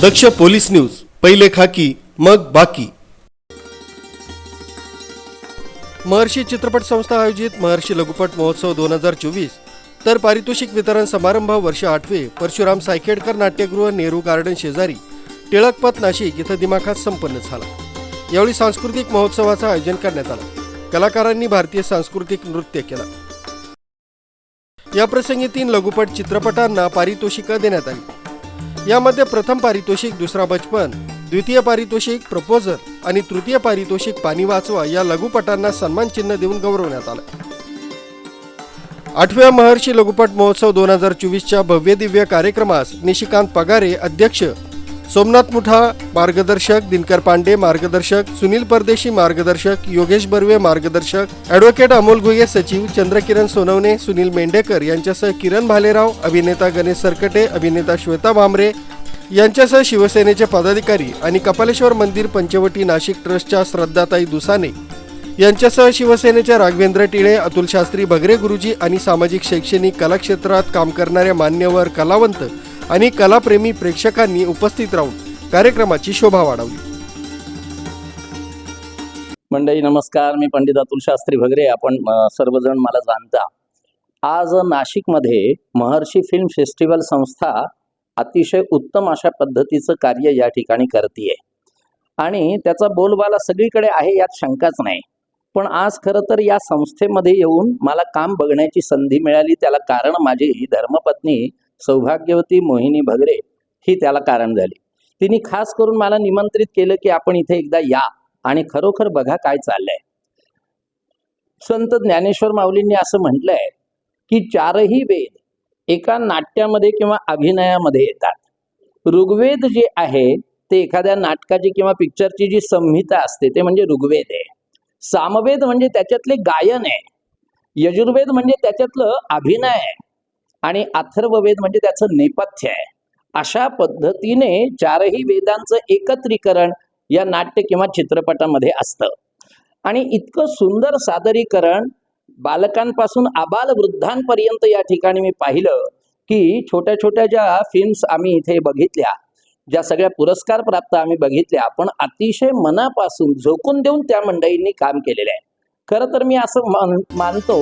दक्ष police news पहिले खाकी मग बाकी. महर्षी चित्रपट संस्था आयोजित महर्षी लघुपट महोत्सव दोन हजार चोवीस तर पारितोषिक वितरण समारंभ वर्ष आठवे परशुराम सायखेडकर नाट्यगृह नेहरू गार्डन शेजारी टिळकपथ नाशिक इथं दिमाखात संपन्न झाला. यावेळी सांस्कृतिक महोत्सवाचं आयोजन करण्यात आलं. कलाकारांनी भारतीय सांस्कृतिक नृत्य केलं. याप्रसंगी तीन लघुपट चित्रपटांना पारितोषिकं देण्यात आली. यामध्ये प्रथम पारितोषिक दुसरा बचपन द्वितीय पारितोषिक प्रपोजल आणि तृतीय पारितोषिक पाणी वाचवा या लघुपटांना सन्मान चिन्ह देऊन गौरवण्यात आलं. आठव्या महर्षी लघुपट महोत्सव दोन हजार चोवीसच्या भव्य दिव्य कार्यक्रमास निशिकांत पगारे अध्यक्ष सोमनाथ मुठा मार्गदर्शक दिनकर पांडे मार्गदर्शक सुनील परदेशी मार्गदर्शक योगेश बर्वे मार्गदर्शक ॲडव्होकेट अमोल गुये सचिव चंद्रकिरण सोनवणे सुनील मेंढेकर यांच्यासह किरण भालेराव अभिनेता गणेश सरकटे अभिनेता श्वेता भामरे यांच्यासह शिवसेनेचे पदाधिकारी आणि कपालेश्वर मंदिर पंचवटी नाशिक ट्रस्टच्या श्रद्धाताई दुसाने यांच्यासह शिवसेनेच्या राघवेंद्र टिळे अतुल शास्त्री भगरे गुरुजी आणि सामाजिक शैक्षणिक कलाक्षेत्रात काम करणाऱ्या मान्यवर कलावंत आणि कलाप्रेमी प्रेक्षकांनी उपस्थित राहून कार्यक्रमाची शोभा वाढवली. मंडळी नमस्कार. मी पंडित अतुल शास्त्री भगरे. आपण सर्वजण मला जाणता. आज नाशिकमध्ये महर्षी फिल्म फेस्टिवल संस्था अतिशय उत्तम अशा पद्धतीचं कार्य या ठिकाणी करते आणि त्याचा बोलबाला सगळीकडे आहे यात शंकाच नाही. पण आज खरं तर या संस्थेमध्ये येऊन मला काम बघण्याची संधी मिळाली. त्याला कारण माझी धर्मपत्नी सौभाग्यवती मोहिनी भगरे ही त्याला कारण झाली. तिने खास करून मला निमंत्रित केलं की आपण इथे एकदा या आणि खरोखर बघा काय चाललंय. संत ज्ञानेश्वर माऊलींनी असं म्हटलंय की चारही वेद एका नाट्यामध्ये किंवा अभिनयामध्ये येतात. ऋग्वेद जे आहे ते एखाद्या नाटकाची किंवा पिक्चरची जी संहिता असते ते म्हणजे ऋग्वेद आहे. सामवेद म्हणजे त्याच्यातले गायन आहे. यजुर्वेद म्हणजे त्याच्यातलं अभिनय आहे. आणि अथर्ववेद म्हणजे त्याचं नेपथ्य आहे. अशा पद्धतीने चारही वेदांचं एकत्रीकरण या नाट्य किंवा चित्रपटामध्ये असतं. आणि इतकं सुंदर सादरीकरण बालकांपासून आबाल वृद्धांपर्यंत या ठिकाणी मी पाहिलं की छोट्या छोट्या ज्या फिल्म्स आम्ही इथे बघितल्या ज्या सगळ्या पुरस्कार प्राप्त आम्ही बघितल्या पण अतिशय मनापासून झोकून देऊन त्या मंडळींनी काम केलेलं आहे. खरं तर मी असं मान मानतो